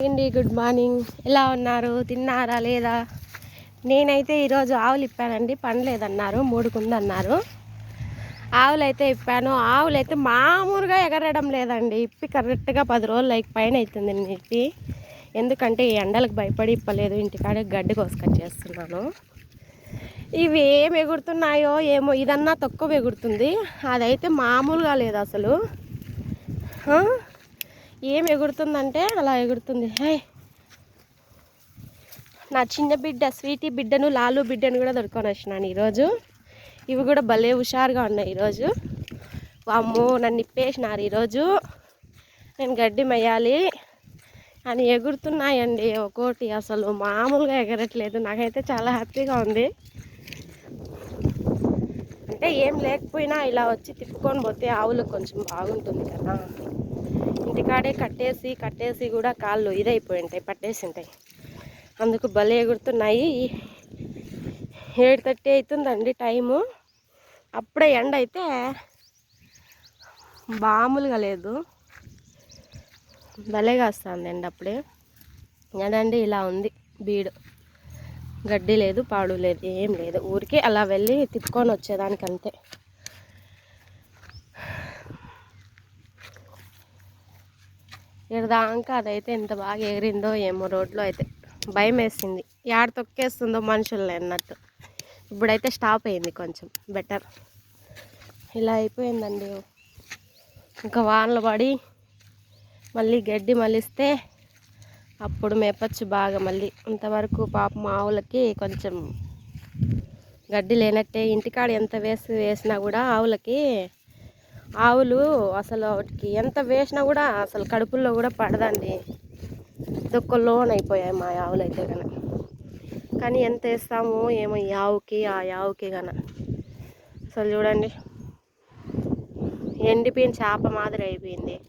అండి good morning. ఎలా ఉన్నారు? తిన్నారా లేదా? నేనైతే ఈరోజు ఆవులు ఇప్పానండి. పనిలేదన్నారు మూడుకుందన్నారు. ఆవులు అయితే ఇప్పాను. ఆవులు అయితే మామూలుగా ఎగరడం లేదండి. ఇప్పి కరెక్ట్గా పది రోజులు లైక్ పైన అవుతుంది నేను ఇప్పి ఎందుకంటే ఈ ఎండలకు భయపడి ఇప్పలేదు. ఇంటికాడ గడ్డి కోసుకొచ్చేస్తున్నాను ఇవి ఏం ఎగురుతున్నాయో ఏమో ఇదన్నా తక్కువ ఎగురుతుంది. అదైతే మామూలుగా లేదు అసలు. ఏం ఎగురుతుందంటే అలా ఎగురుతుంది. హే. నా చిన్న బిడ్డ స్వీటీ బిడ్డను లాలు బిడ్డను కూడా దొరుకొని వచ్చినాను ఈరోజు. ఇవి కూడా భలే హుషారుగా ఉన్నాయి ఈరోజు. అమ్మో నన్ను ఇప్పేసినారు ఈరోజు. నేను గడ్డి మెయ్యాలి అని ఎగురుతున్నాయండి ఒక్కోటి అసలు మామూలుగా ఎగరట్లేదు. నాకైతే చాలా హ్యాపీగా ఉంది. అంటే ఏం లేకపోయినా ఇలా వచ్చి తిప్పుకొని పోతే ఆవులకు కొంచెం బాగుంటుంది కదా. ఇంటికాడే కట్టేసి కట్టేసి కూడా కాళ్ళు ఇదైపోయి ఉంటాయి పట్టేసి ఉంటాయి అందుకు భలే ఎగురుతున్నాయి. ఏడు థర్టీ అవుతుందండి టైము. అప్పుడే ఎండ అయితే మామూలుగా లేదు. భలేగా వస్తుంది ఎండ అప్పుడే. ఎండండి ఇలా ఉంది. బీడు. గడ్డి లేదు పాడు లేదు ఏం లేదు. ఊరికే అలా వెళ్ళి తిప్పుకొని వచ్చేదానికి అంతే దాకా అదైతే ఎంత బాగా ఎగిరిందో ఏమో రోడ్లో అయితే. భయం వేసింది యాడ తొక్కేస్తుందో మనుషుల్ని అన్నట్టు ఇప్పుడైతే స్టాప్ అయింది కొంచెం. బెటర్. ఇలా అయిపోయిందండి. ఇంకా వానలు పడి మళ్ళీ గడ్డి మలిస్తే అప్పుడు మేపచ్చు బాగా మళ్ళీ. అంతవరకు పాప ఆవులకి కొంచెం గడ్డి లేనట్టే. ఇంటికాడ ఎంత వేసి వేసినా కూడా ఆవులకి ఆవులు అసలు వాటికి ఎంత వేసినా కూడా అసలు కడుపుల్లో కూడా పడదండి. దొక్క లోన్ అయిపోయాయి మా ఆవులు అయితే కన కానీ ఎంత వేస్తాము ఏమో ఈ ఆవుకి ఆ ఆవుకి కన అసలు చూడండి. ఎండిపోయిన చేప మాదిరి అయిపోయింది.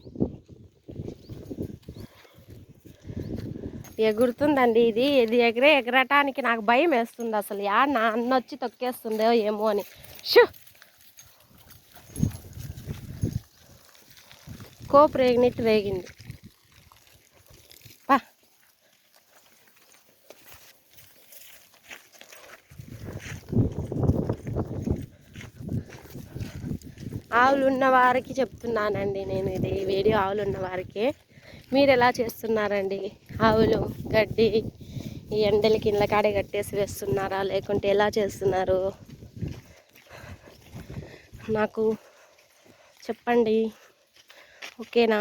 ఎగురుతుందండి ఇది? ఇది ఎగిరే ఎగరటానికి నాకు భయం వేస్తుంది అసలు. యా నా అన్న వచ్చి తొక్కేస్తుందో ఏమో అని. షూ! కోపు రేగినట్టు రేగింది. పా. ఆవులు ఉన్న వారికి చెప్తున్నానండి నేను ఇది వీడియో ఆవులు ఉన్న వారికి. మీరు ఎలా చేస్తున్నారండి? ఆవులు గడ్డి ఈ ఎండలకి ఇళ్ళ కాడే కట్టేసి వేస్తున్నారా? లేకుంటే ఎలా చేస్తున్నారు? నాకు చెప్పండి. ఓకేనా?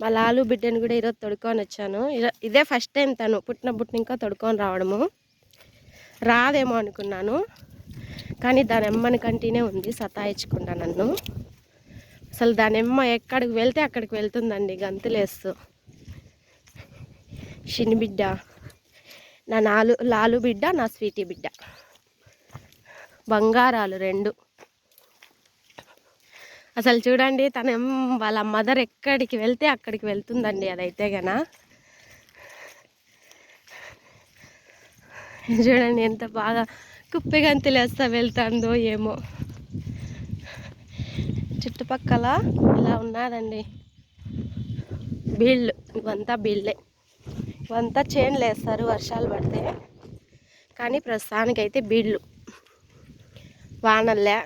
మా లాలు బిడ్డను కూడా ఈరోజు తొడుకొని వచ్చాను. ఇదే ఫస్ట్ టైం తను పుట్టిన పుట్టిన ఇంకా తొడుకొని రావడము. రాదేమో అనుకున్నాను. కానీ దాని ఎమ్మని కంటినే ఉంది సతాయించకుండా నన్ను. అసలు దాని ఎమ్మ ఎక్కడికి వెళ్తే అక్కడికి వెళ్తుందండి గంతులేస్తూ. షిని బిడ్డ నా నాలు లాలు బిడ్డ నా స్వీటీ బిడ్డ. బంగారాలు రెండు. అసలు చూడండి తన వాళ్ళ మదర్ ఎక్కడికి వెళ్తే అక్కడికి వెళ్తుందండి అదైతే గన. చూడండి ఎంత బాగా కుప్పెగంతులేస్తా వెళ్తుందో ఏమో. చుట్టుపక్కల ఇలా ఉన్నారండి బీళ్ళు ఇవంతా బీళ్ళే. ఇవంతా చేన్లు వేస్తారు వర్షాలు పడితే. కానీ ప్రస్తుతానికైతే బీళ్ళు వానల్లే.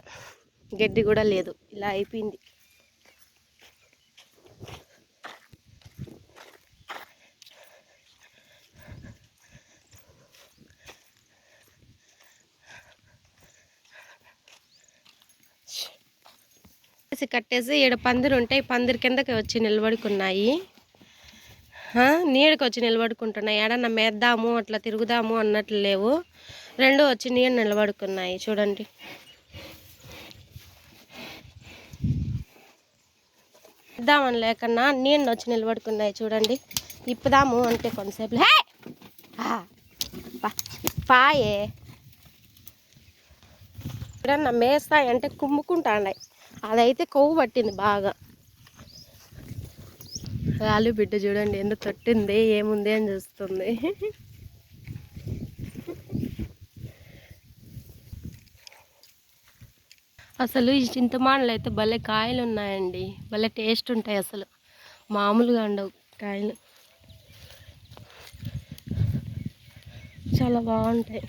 గడ్డి కూడా లేదు. ఇలా అయిపోయింది. కట్టేసి కట్టేసి ఈడ పందిరు ఉంటాయి. పందిరి కిందకి వచ్చి నిలబడుకున్నాయి. నీడకి వచ్చి నిలబడుకుంటున్నాయి. ఏడన్నా మేద్దాము అట్లా తిరుగుదాము అన్నట్లు లేవు. రెండు వచ్చి నీడ నిలబడుకున్నాయి. చూడండి. ఇద్దామని లేకన్నా నీళ్ళు వచ్చి నిలబడుకున్నాయి చూడండి. ఇప్పుదాము అంటే కొంతసేపు. హే! ఆ, పాయే. ఎప్పుడన్నా మేస్తాయి అంటే కుమ్ముకుంటాండాయి అదైతే కొవ్వు పట్టింది బాగా. రాలు బిడ్డ చూడండి ఎందుకు తొట్టింది ఏముంది అని చూస్తుంది. అసలు ఈ చింతమానులు అయితే భలే కాయలు ఉన్నాయండి భలే టేస్ట్ ఉంటాయి అసలు. మామూలుగా ఉండవు కాయలు. చాలా బాగుంటాయి.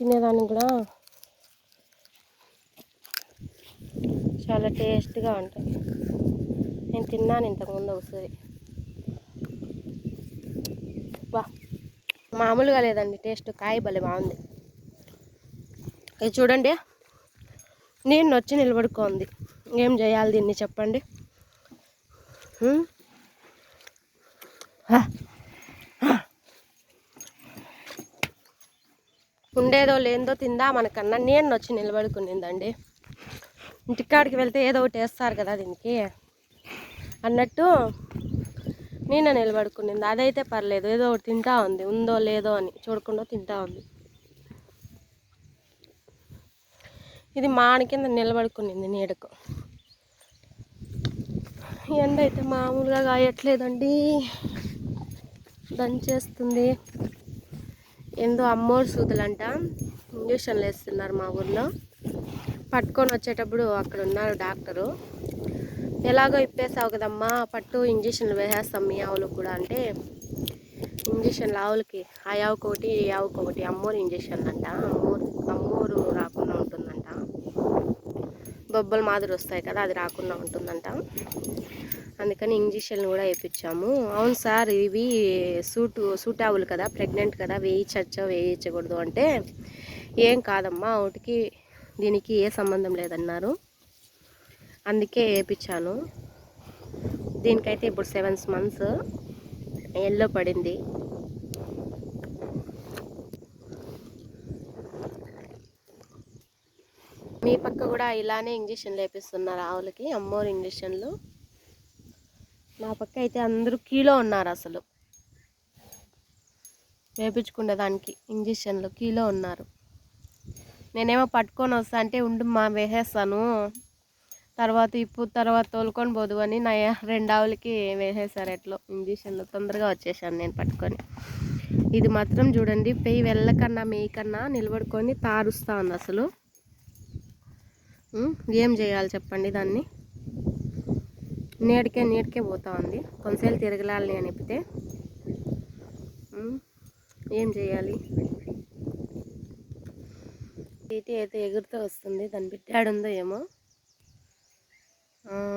తినేదానికి కూడా చాలా టేస్ట్గా ఉంటాయి. నేను తిన్నాను ఇంతకుముందు ఒకసారి. బా మామూలుగా లేదండి టేస్ట్ కాయ భలే బాగుంది. ఇది చూడండి నేను వచ్చి నిలబడుకోంది. ఏం చేయాలి దీన్ని చెప్పండి? ఉండేదో లేదో తిందా మనకన్నా నేను వచ్చి నిలబడుకునిందండి. ఇంటికాడికి వెళ్తే ఏదో ఒకటి వేస్తారు కదా దీనికి. అన్నట్టు నేను నిలబడుకునింది. అదైతే పర్లేదు. ఏదో ఒకటి తింటా ఉంది. ఉందో లేదో అని చూడకుండా తింటా ఉంది. ఇది మాడి కింద నిలబడుకునింది నీడకు. ఎండ అయితే మామూలుగా కాయట్లేదండి. దంచేస్తుంది ఏందో అమ్మోరు సూదులంట. ఇంజక్షన్లు వేస్తున్నారు మా ఊర్లో. పట్టుకొని వచ్చేటప్పుడు అక్కడ ఉన్నారు డాక్టరు. ఎలాగో ఇప్పేసావు కదమ్మా పట్టు ఇంజక్షన్లు వేసేస్తాం మీ ఆవులకు కూడా అంటే. ఇంజక్షన్లు ఆవులకి ఆ ఆవుకు ఒకటి ఈ ఆవుకి ఒకటి అమ్మోరు ఇంజక్షన్లు అంట అమ్మోరు అమ్మోరు రాకుండా ఉంటుందంట. బొబ్బలు మాదిరి వస్తాయి కదా అది రాకుండా ఉంటుందంట. అందుకని ఇంజక్షన్లు కూడా వేయించాము. అవును సార్ ఇవి సూటు సూట్ ఆవులు కదా ప్రెగ్నెంట్ కదా వేయించచ్చో వేయించకూడదు అంటే ఏం కాదమ్మా ఒకటికి దీనికి ఏ సంబంధం లేదన్నారు. అందుకే వేయించాను దీనికైతే ఇప్పుడు సెవెన్ మంత్స్ ఎల్లో పడింది. మీ పక్క కూడా ఇలానే ఇంజక్షన్లు వేపిస్తున్నారు ఆవులకి అమ్మోరు ఇంజక్షన్లు. నా పక్క అయితే అందరూ కీలో ఉన్నారు అసలు. వేపించుకునే దానికి ఇంజక్షన్లు కీలో ఉన్నారు. నేనేమో పట్టుకొని వస్తా అంటే ఉండు మా వేసేస్తాను. తర్వాత ఇప్పుడు తర్వాత తోలుకొని పోదు అని నా రెండు ఆవులకి వేసేసారు ఎట్లో. ఇంజక్షన్లు తొందరగా వచ్చేసాను నేను పట్టుకొని. ఇది మాత్రం చూడండి పెయి వెళ్ళకన్నా మేకన్నా నిలబడుకొని తారుస్తూ ఉంది అసలు. ఏం చేయాలి చెప్పండి దాన్ని? నేడికే నీడకే పోతా ఉంది. కొంతసేపు తిరగలాలి అని చెప్తే ఏం చేయాలి? ఈటీ అయితే ఎగురుతూ వస్తుంది దాని బిడ్డాడుందో ఏమో.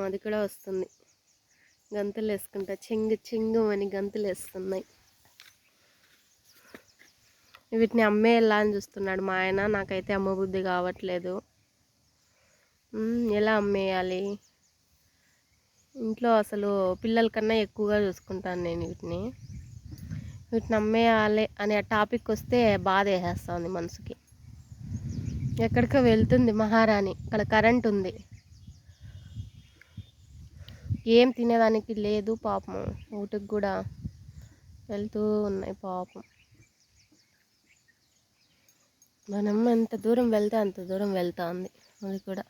అది కూడా వస్తుంది. గంతులు వేసుకుంటా చెంగు చెంగు అని గంతులు వేస్తున్నాయి వీటిని అమ్మేయాలా అని చూస్తున్నాడు మా ఆయన. నాకైతే అమ్మ బుద్ధి కావట్లేదు. ఎలా అమ్మేయాలి? ఇంట్లో అసలు పిల్లల కన్నా ఎక్కువగా చూసుకుంటాను నేను వీటిని. వీటిని అమ్మేయాలి అనే టాపిక్ వస్తే బాధ వేసేస్తుంది మనసుకి. ఎక్కడికో వెళ్తుంది మహారాణి. అక్కడ కరెంట్ ఉంది. ఏం తినేదానికి లేదు పాపం. ఊటికి కూడా వెళ్తూ ఉన్నాయి పాపం. మనమ్మ ఎంత దూరం వెళ్తే అంత దూరం వెళ్తా ఉంది అది కూడా.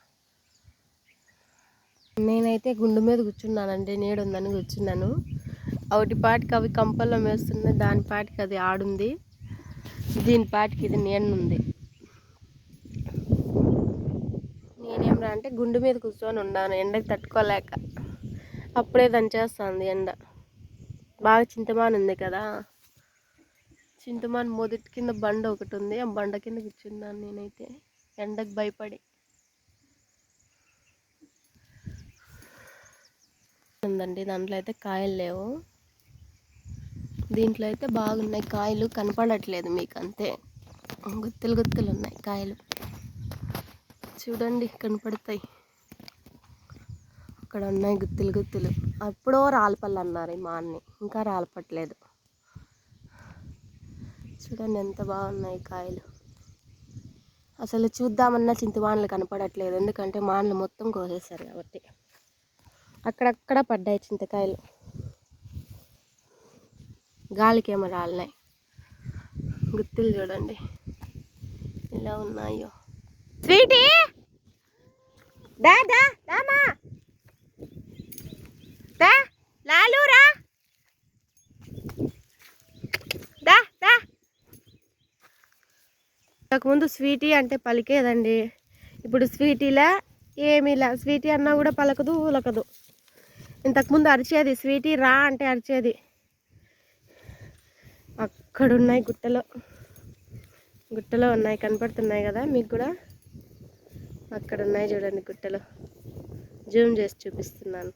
నేనైతే గుండు మీద కూర్చున్నానండి నీడు ఉందని కూర్చున్నాను. ఒకటి పాటికి అవి కంపల్లో వేస్తున్నాయి దాని పాటికి అది ఆడుంది. దీని పాటికి ఇది నేనుంది. నేనేమరా అంటే గుండు మీద కూర్చొని ఉన్నాను ఎండకి తట్టుకోలేక. అప్పుడే దంచేస్తుంది ఎండ. బాగా చింతమాన్ ఉంది కదా. చింతమాన్ మొదటి కింద బండ ఒకటి ఉంది. ఆ బండ కింద కూర్చున్నాను నేనైతే. ఎండకు భయపడి. ఉందండి దాంట్లో అయితే కాయలు లేవు. దీంట్లో అయితే బాగున్నాయి కాయలు. కనపడట్లేదు మీకు అంతే. గుత్తులు గుత్తులు ఉన్నాయి కాయలు. చూడండి కనపడతాయి. అక్కడ ఉన్నాయి గుత్తులు గుత్తులు. అప్పుడో రాలపల్లి అన్నారు ఈ మా అన్ని. ఇంకా రాలపట్లేదు. చూడండి ఎంత బాగున్నాయి కాయలు. అసలు చూద్దామన్నా చింతమానులు కనపడట్లేదు. ఎందుకంటే మానలు మొత్తం కోసేశారు కాబట్టి. అక్కడక్కడ పడ్డాయి చింతకాయలు. గాలికేమో రాలినాయి. గుత్తులు చూడండి. ఇలా ఉన్నాయో. స్వీటీ! దామా! దా లాలు రా. దా దా. ఇంతకుముందు స్వీటీ అంటే పలికేదండి. ఇప్పుడు స్వీటీలా ఏమీలా? స్వీటీ అన్నా కూడా పలకదు ఉలకదు. ఇంతకుముందు అరిచేది స్వీటీ రా అంటే అరిచేది. అక్కడున్నాయి గుట్టలో. గుట్టలో ఉన్నాయి కనపడుతున్నాయి కదా మీకు కూడా? అక్కడ ఉన్నాయి చూడండి గుట్టలు. జూమ్ చేసి చూపిస్తున్నాను.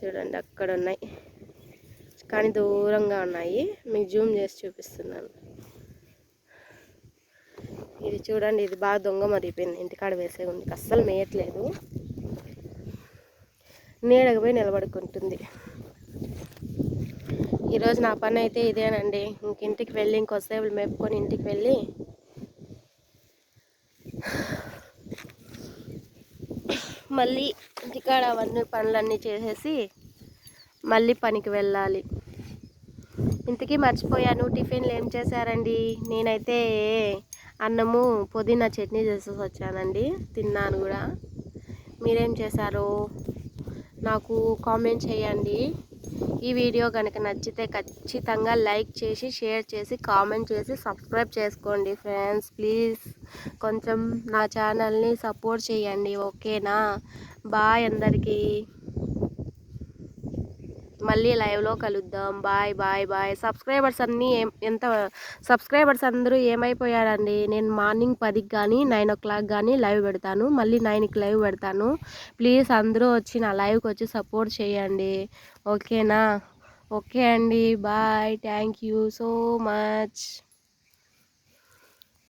చూడండి అక్కడ ఉన్నాయి కానీ దూరంగా ఉన్నాయి. మీకు జూమ్ చేసి చూపిస్తున్నాను. ఇది చూడండి ఇది బాగా దొంగ మరిగిపోయింది. ఇంటికాడ వేసే ఉంది. అస్సలు మేయట్లేదు. నీడకపోయి నిలబడుకుంటుంది. ఈరోజు నా పని అయితే ఇదేనండి. ఇంక ఇంటికి వెళ్ళి ఇంకోసేపు మేపుకొని ఇంటికి వెళ్ళి మళ్ళీ ఇంటికాడ అవన్నీ పనులన్నీ చేసేసి మళ్ళీ పనికి వెళ్ళాలి. ఇంతకీ మర్చిపోయాను టిఫిన్లు ఏం చేశారండి? నేనైతే అన్నము పుదీనా చట్నీ చేసేసి వచ్చానండి తిన్నాను కూడా. మీరేం చేశారు? నాకు కామెంట్ చేయండి. ఈ వీడియో కనుక నచ్చితే ఖచ్చితంగా లైక్ చేసి షేర్ చేసి కామెంట్ చేసి సబ్స్క్రైబ్ చేసుకోండి ఫ్రెండ్స్. ప్లీజ్ కొంచెం నా ఛానల్ని సపోర్ట్ చేయండి. ఓకేనా? బాయ్ అందరికీ. మళ్ళీ లైవ్లో కలుద్దాం. Bye bye bye. సబ్స్క్రైబర్స్ అన్నీ ఏం ఎంత సబ్స్క్రైబర్స్ అందరూ ఏమైపోయారండి? నేను మార్నింగ్ పదికి కానీ నైన్ ఓ క్లాక్ కానీ లైవ్ పెడతాను. మళ్ళీ నైన్కి లైవ్ పెడతాను. ప్లీజ్ అందరూ వచ్చి నా లైవ్కి వచ్చి సపోర్ట్ చేయండి. ఓకేనా? ఓకే అండి. Bye. Thank you so much.